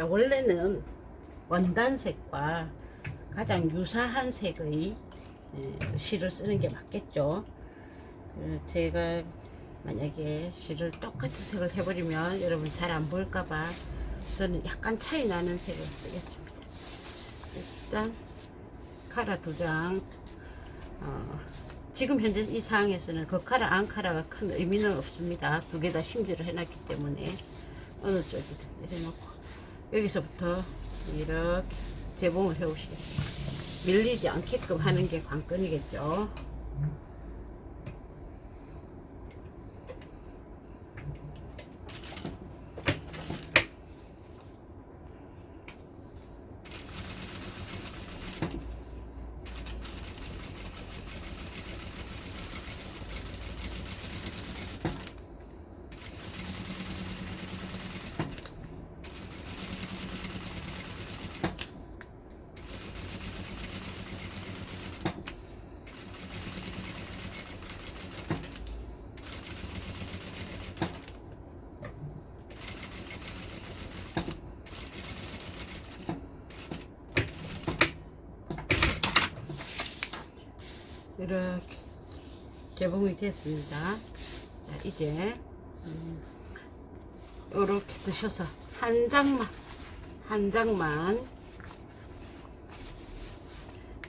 자, 원래는 원단색과 가장 유사한 색의 예, 실을 쓰는 게 맞겠죠. 그 제가 만약에 실을 똑같은 색을 해버리면 여러분 잘 안 보일까봐 저는 약간 차이 나는 색을 쓰겠습니다. 일단 카라 두 장. 어, 지금 현재 이 상황에서는 그 카라 안 카라가 큰 의미는 없습니다. 두 개 다 심지를 해놨기 때문에 어느 쪽이든 내려놓고 여기서부터 이렇게 재봉을 해 오시겠습니다. 밀리지 않게끔 하는 게 관건이겠죠. 이렇게 개봉이 됐습니다. 자, 이제 이렇게 드셔서 한 장만 한 장만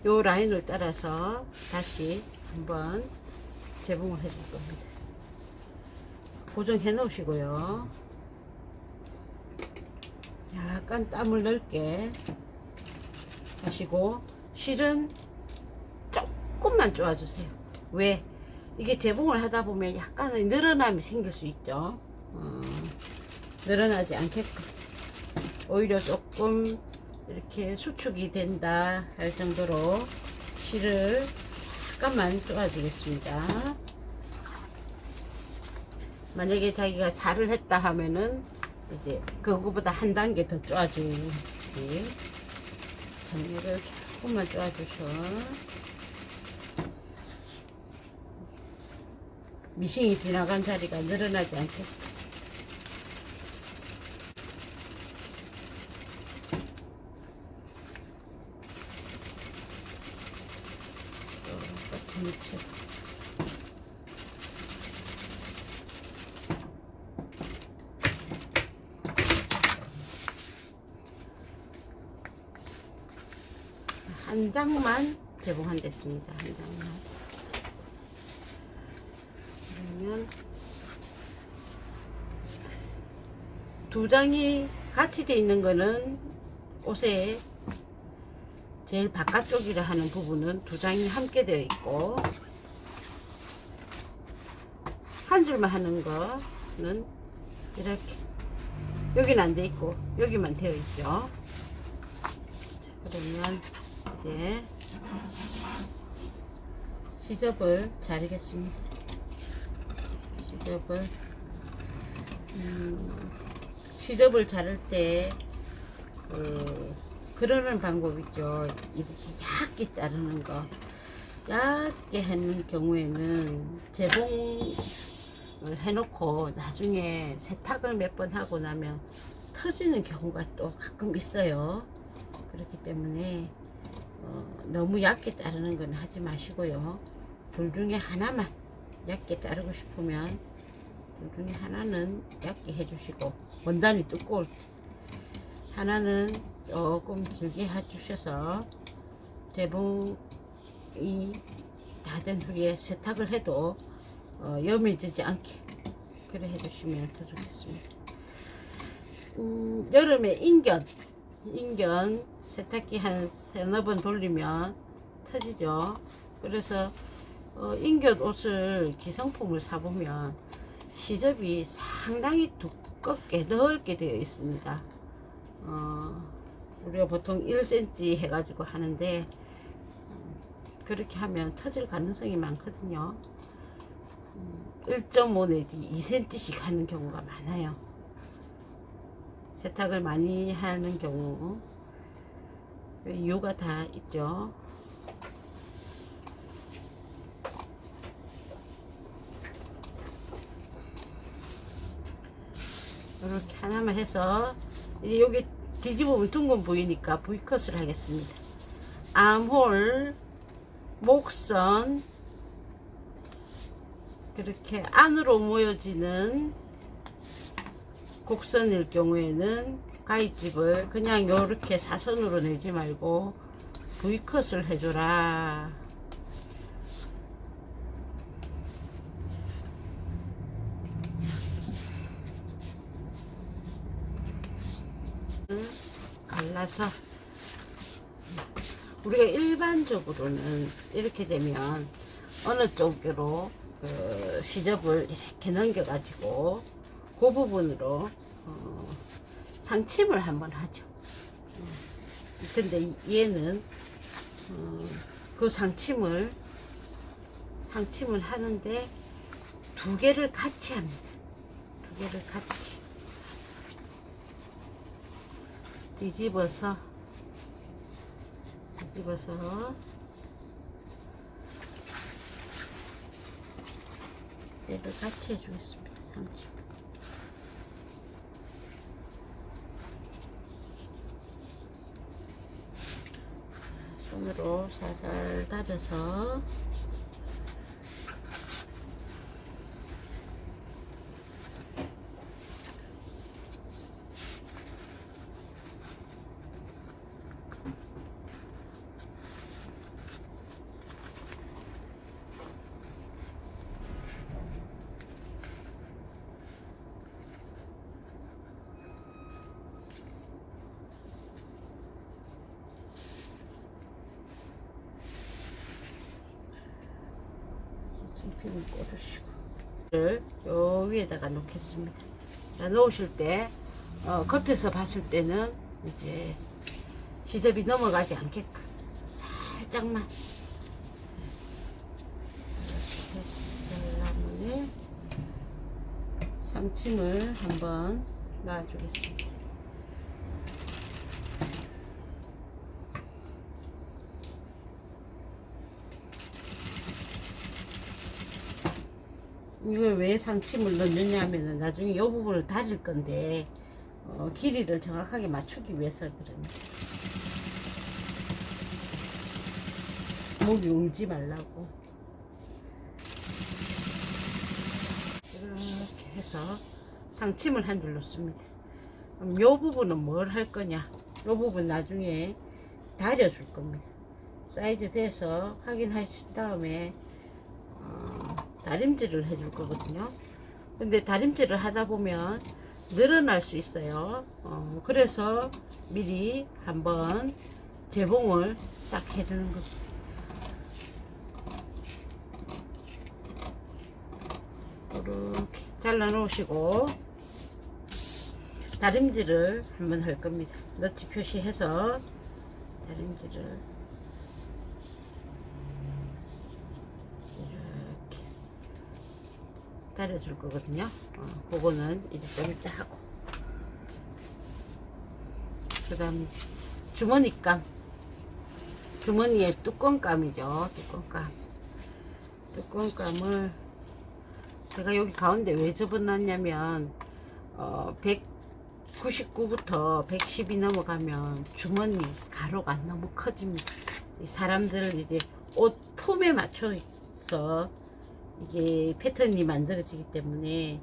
요 라인을 따라서 다시 한번 재봉을 해줄 겁니다. 고정해 놓으시고요. 약간 땀을 넓게 하시고 실은 조금만 쪼아주세요. 왜? 이게 재봉을 하다 보면 약간의 늘어남이 생길 수 있죠. 어, 늘어나지 않게끔. 오히려 조금 이렇게 수축이 된다 할 정도로 실을 약간만 쪼아주겠습니다. 만약에 자기가 살을 했다 하면은 이제 그거보다 한 단계 더 쪼아주기. 정리를 조금만 쪼아주셔. 미싱이 지나간 자리가 늘어나지 않게 똑같은 위치 한 장만 제공한댔습니다. 한 장만. 그러면 두 장이 같이 돼 있는 거는 옷에 제일 바깥쪽이라 하는 부분은 두 장이 함께 되어 있고 한 줄만 하는 거는 이렇게 여기는 안 돼 있고 여기만 되어 있죠. 자, 그러면 이제 시접을 자르겠습니다. 시접을 음, 시접을 자를 때 그, 그러는 방법 있죠. 이렇게 얇게 자르는 거. 얇게 하는 경우에는 재봉을 해놓고 나중에 세탁을 몇 번 하고 나면 터지는 경우가 또 가끔 있어요. 그렇기 때문에 어, 너무 얇게 자르는 건 하지 마시고요. 둘 중에 하나만 얇게 자르고 싶으면 둘 중에 하나는 얇게 해주시고 원단이 두꺼울 때 하나는 조금 길게 해주셔서 재봉이 다 된 후에 세탁을 해도 어, 염해지지 않게 그래 해주시면 더 좋겠습니다. 음, 여름에 인견 인견 세탁기 한 세네 번 돌리면 터지죠. 그래서 어, 인견 옷을 기성품을 사보면 시접이 상당히 두 껍게 넓게 되어 있습니다. 어, 우리가 보통 1cm 해가지고 하는데 음, 그렇게 하면 터질 가능성이 많거든요. 1.5 내지 2cm씩 하는 경우가 많아요. 세탁을 많이 하는 경우 그 이유가 다 있죠. 이렇게 하나만 해서 이제 여기 뒤집으면 둥근 부위니까 V컷을 하겠습니다. 암홀, 목선, 그렇게 안으로 모여지는 곡선일 경우에는 가위집을 그냥 요렇게 사선으로 내지 말고 V컷을 해줘라. 갈라서 우리가 일반적으로는 이렇게 되면 어느 쪽으로 그 시접을 이렇게 넘겨 가지고 그 부분으로 어, 상침을 한번 하죠. 어, 근데 이- 얘는 어, 그 상침을 상침을 하는데 두 개를 같이 합니다. 두 개를 같이 뒤집어서 뒤집어서 얘를 같이 해주겠습니다. 상침. 손으로 살살 다려서 손필을 꽂으시고 요 위에다가 놓겠습니다. 자, 놓으실 때 어, 겉에서 봤을 때는 이제 시접이 넘어가지 않게끔 살짝만 이렇게 했으려면 상침을 한번 놔주겠습니다. 이걸 왜 상침을 넣느냐 하면은 나중에 이 부분을 다릴 건데 어, 길이를 정확하게 맞추기 위해서 그럽니다. 목이 울지 말라고 이렇게 해서 상침을 한줄 놓습니다. 그럼 이 부분은 뭘 할 거냐? 이 부분 나중에 다려 줄 겁니다. 사이즈 돼서 확인하신 다음에 어, 다림질을 해줄 거거든요. 근데 다림질을 하다 보면 늘어날 수 있어요. 어, 그래서 미리 한번 재봉을 싹 해주는 거죠. 이렇게 잘라 놓으시고 다림질을 한번 할 겁니다. 너치 표시해서 다림질을 이렇게 다려줄 거거든요. 어, 그거는 이제 좀 이따 하고. 그 다음 주머니감. 주머니에 뚜껑감이죠. 뚜껑감. 뚜껑감을 제가 여기 가운데 왜 접어놨냐면 어, 199부터 110이 넘어가면 주머니 가로가 너무 커집니다. 이 사람들 이제 옷 폼에 맞춰서 이게 패턴이 만들어지기 때문에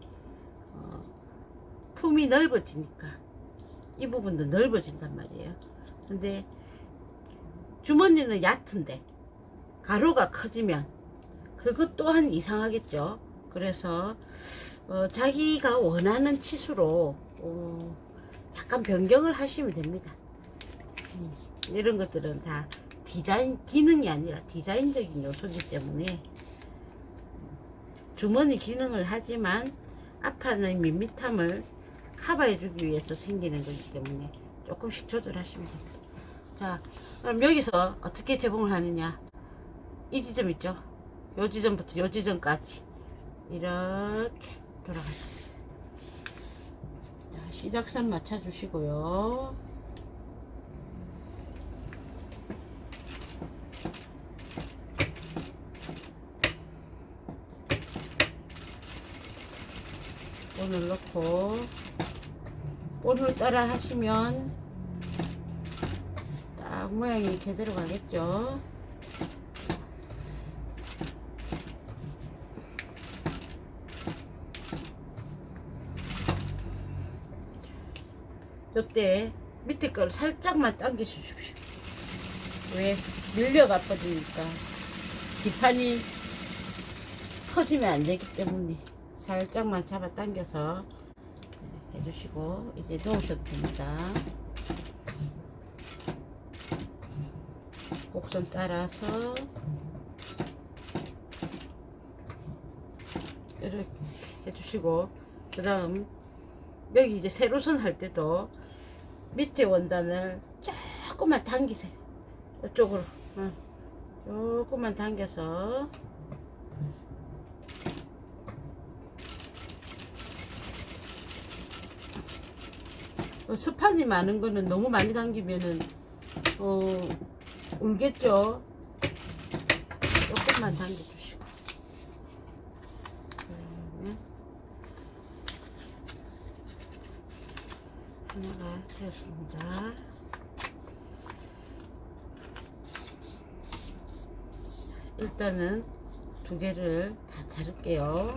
어, 품이 넓어지니까 이 부분도 넓어진단 말이에요. 근데 주머니는 얕은데 가로가 커지면 그것 또한 이상하겠죠. 그래서 어, 자기가 원하는 치수로 어, 약간 변경을 하시면 됩니다. 음, 이런 것들은 다 디자인 기능이 아니라 디자인적인 요소이기 때문에 주머니 기능을 하지만 앞판의 밋밋함을 커버해주기 위해서 생기는 거기 때문에 조금씩 조절하시면 됩니다. 자, 그럼 여기서 어떻게 재봉을 하느냐? 이 지점 있죠? 요 지점부터 요 지점까지 이렇게 돌아가요. 자, 시작선 맞춰주시고요. 볼을 넣고 볼을 따라 하시면 앞 모양이 제대로 가겠죠. 요때 밑에 걸 살짝만 당겨 주십시오. 왜? 밀려가 버리니까 뒷판이 터지면 안 되기 때문에 살짝만 잡아 당겨서 네, 해주시고 이제 넣으셔도 됩니다. 곡선 따라서 이렇게 해주시고 그 다음 여기 이제 세로선 할 때도 밑에 원단을 조금만 당기세요 이쪽으로 응. 조금만 당겨서 어, 스판이 많은 거는 너무 많이 당기면은 어 울겠죠? 조금만 당겨주시고. 그러면 하나가 되었습니다. 일단은 두 개를 다 자를게요.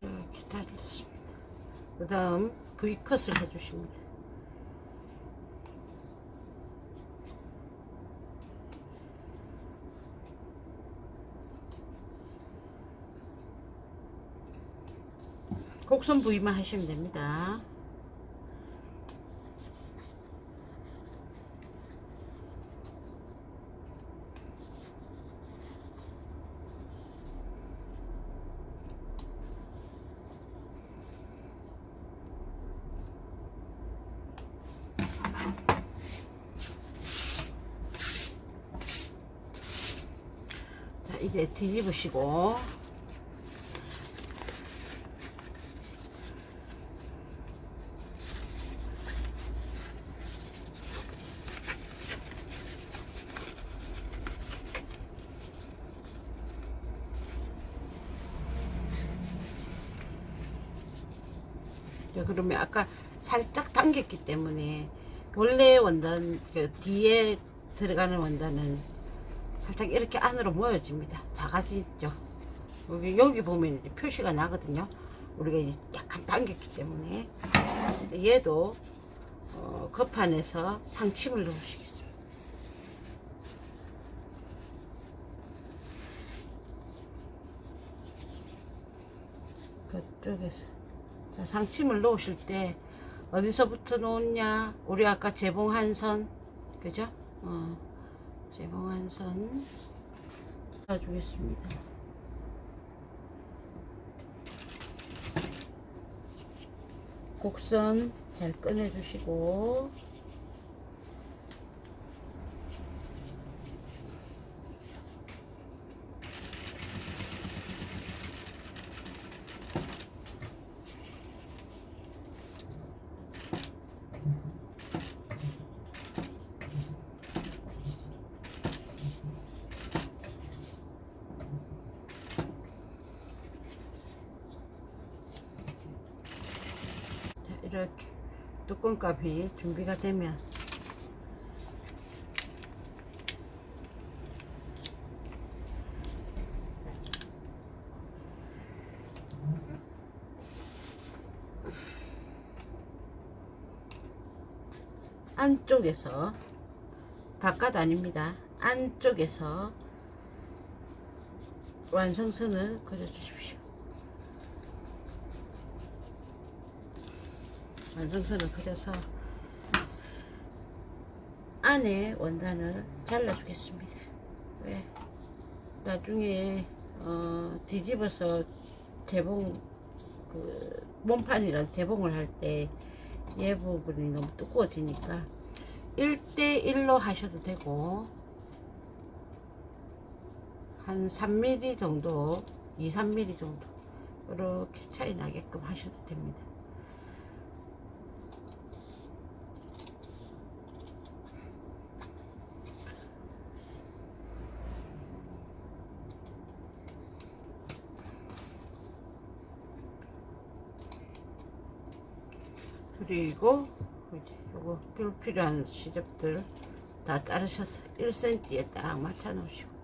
이렇게 자르겠습니다 그 다음 V컷을 해주십니다 곡선 부위만 하시면 됩니다. 이제 뒤집으시고. 자, 그러면 아까 살짝 당겼기 때문에 원래 원단 그 뒤에 들어가는 원단은 살짝 이렇게 안으로 모여집니다. 작아지죠. 여기, 여기 보면 이제 표시가 나거든요. 우리가 이제 약간 당겼기 때문에 얘도 어, 겉판에서 상침을 넣으시겠습니다. 그쪽에서 자, 상침을 놓으실 때 어디서부터 놓냐? 우리 아까 재봉 한선 그죠? 어, 재봉 한 선 놔주겠습니다. 곡선 잘 꺼내주시고 자, 이렇게 뚜껑값이 준비가 되면 안쪽에서 바깥 아닙니다. 안쪽에서 완성선을 그려주십시오. 완성선을 그려서 안에 원단을 잘라 주겠습니다. 왜? 나중에 어, 뒤집어서 재봉 그 몸판이랑 재봉을 할 때 얘 부분이 너무 두꺼워지니까 1대1로 하셔도 되고 한 3mm 정도 2, 3mm 정도 이렇게 차이 나게끔 하셔도 됩니다. 그리고 요거 불필요한 시접들 다 자르셔서 1cm에 딱 맞춰 놓으시고.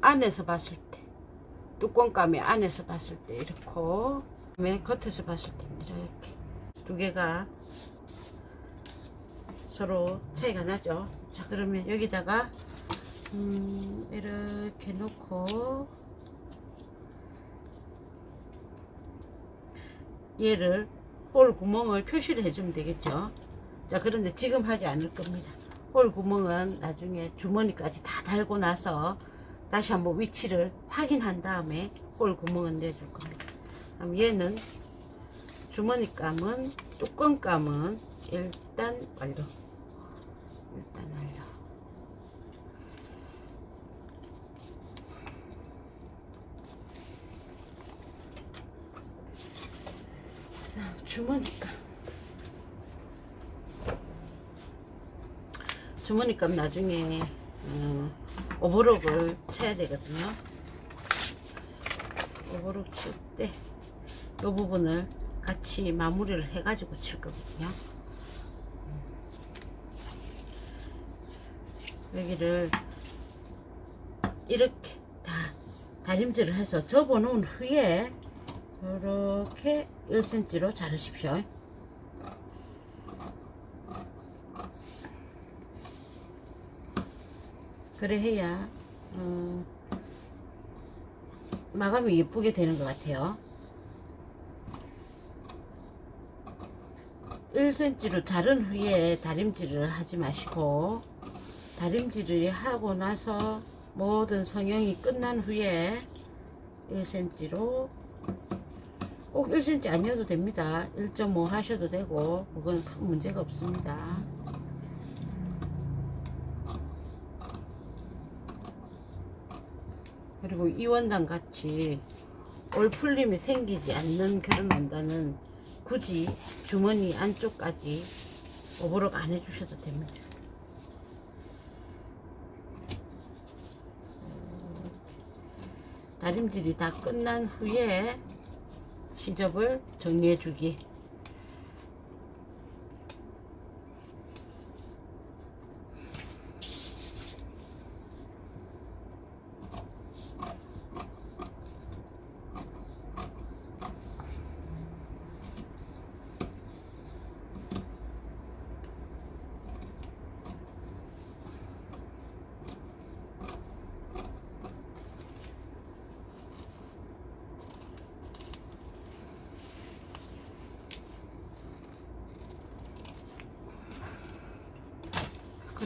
안에서 봤을 때 뚜껑감이 안에서 봤을 때 이렇게 그다음에 겉에서 봤을 때 이렇게 두 개가 서로 차이가 나죠. 자 그러면 여기다가 음, 이렇게 놓고 얘를 홀 구멍을 표시를 해주면 되겠죠. 자 그런데 지금 하지 않을 겁니다. 홀 구멍은 나중에 주머니까지 다 달고 나서 다시 한번 위치를 확인한 다음에 홀 구멍은 내줄 겁니다. 그럼 얘는 주머니감은 뚜껑감은 일단 완료. 일단 완료 그다음 주머니감 주머니감 나중에 어, 오버록을 쳐야 되거든요. 오버록 칠 때 이 부분을 같이 마무리를 해 가지고 칠 거거든요. 여기를 이렇게 다 다림질을 해서 접어 놓은 후에 이렇게 1cm로 자르십시오. 그래 해야 어, 마감이 예쁘게 되는 것 같아요. 1cm로 자른 후에 다림질을 하지 마시고 다림질을 하고 나서 모든 성형이 끝난 후에 1cm로 꼭 1cm 아니어도 됩니다. 1.5 하셔도 되고 그건 큰 문제가 없습니다. 그리고 이 원단 같이 올풀림이 생기지 않는 그런 원단은 굳이 주머니 안쪽까지 오버럭 안 해주셔도 됩니다. 다림질이 다 끝난 후에 시접을 정리해 주기.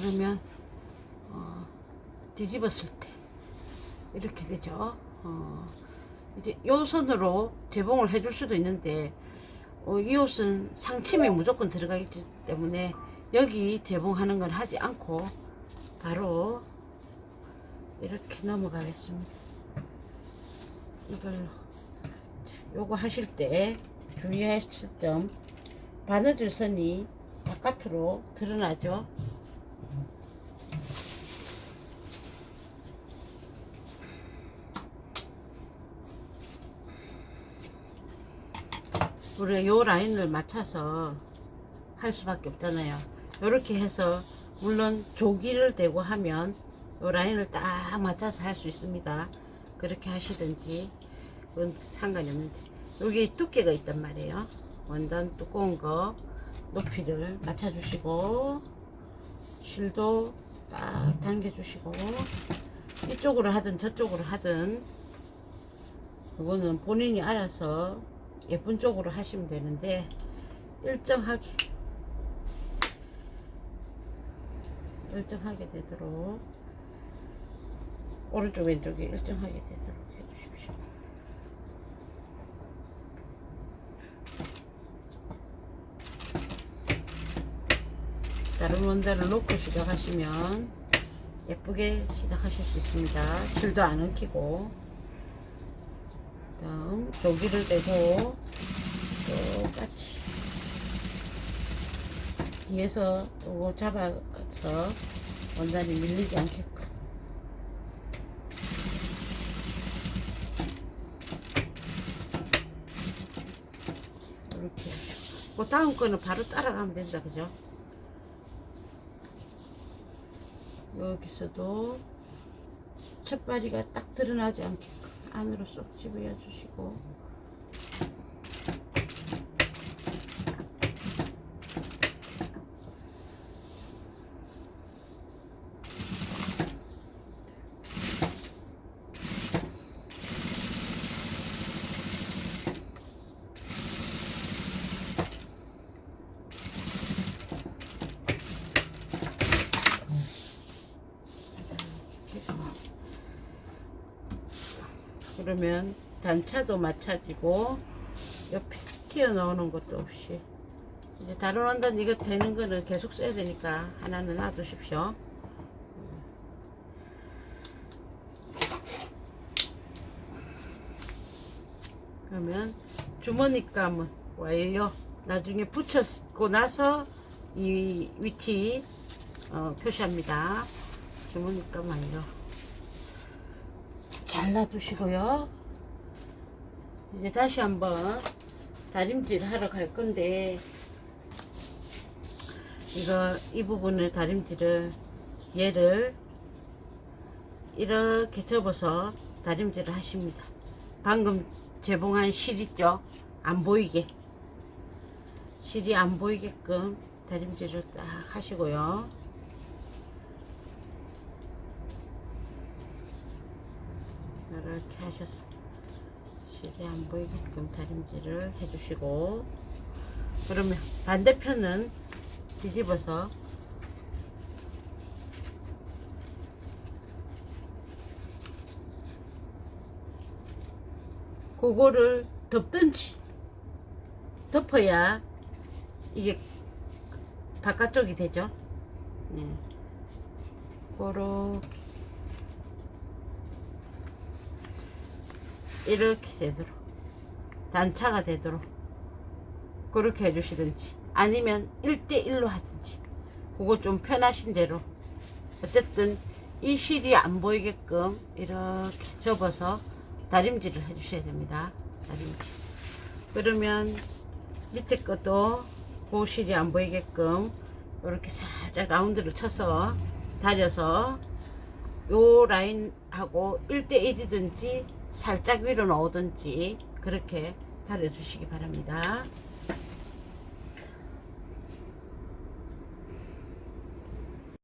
그러면 어, 뒤집었을 때 이렇게 되죠. 어, 이제 요 손으로 재봉을 해줄 수도 있는데 어, 이 옷은 상침이 무조건 들어가기 때문에 여기 재봉하는 건 하지 않고 바로 이렇게 넘어가겠습니다. 이걸로 자, 요거 하실 때 주의하실 점 바느질 선이 바깥으로 드러나죠. 우리가 요 라인을 맞춰서 할 수밖에 없잖아요. 이렇게 해서 물론 조기를 대고 하면 요 라인을 딱 맞춰서 할 수 있습니다. 그렇게 하시든지 그건 상관이 없는데 여기 두께가 있단 말이에요. 원단 두꺼운 거 높이를 맞춰 주시고 실도 딱 당겨 주시고 이쪽으로 하든 저쪽으로 하든 그거는 본인이 알아서 예쁜 쪽으로 하시면 되는데 일정하게 일정하게 되도록 오른쪽 왼쪽이 일정하게 되도록 해주십시오. 다른 원단을 놓고 시작하시면 예쁘게 시작하실 수 있습니다. 줄도 안 엉키고 다음 조기를 떼고 똑같이 뒤에서 요거 잡아서 원단이 밀리지 않게끔. 그 다음 거는 바로 따라가면 된다 그죠? 여기서도 첫바리가 딱 드러나지 않게끔 안으로 쏙 집어야 주시고 그러면 단차도 마찬가지고 옆에 튀어 나오는 것도 없이 이제 다른 원단 이거 되는 거는 계속 써야 되니까 하나는 놔두십시오. 그러면 주머니감은 와요. 나중에 붙였고 나서 이 위치 어, 표시합니다. 주머니감 완료. 잘라두시고요. 이제 다시 한번 다림질 하러 갈 건데 이거 이 부분을 다림질을 얘를 이렇게 접어서 다림질을 하십니다. 방금 재봉한 실 있죠? 안 보이게 실이 안 보이게끔 다림질을 딱 하시고요. 이렇게 하셔서 실이 안 보이게끔 다림질을 해주시고 그러면 반대편은 뒤집어서 그거를 덮든지 덮어야 이게 바깥쪽이 되죠. 네. 그렇게 이렇게 되도록 단차가 되도록 그렇게 해주시든지 아니면 1대1로 하든지 그거 좀 편하신 대로. 어쨌든 이 실이 안 보이게끔 이렇게 접어서 다림질을 해주셔야 됩니다. 다림질. 그러면 밑에 것도 그 실이 안 보이게끔 이렇게 살짝 라운드를 쳐서 다려서 요 라인하고 1대1이든지 살짝 위로 넣든지 그렇게 다려주시기 바랍니다.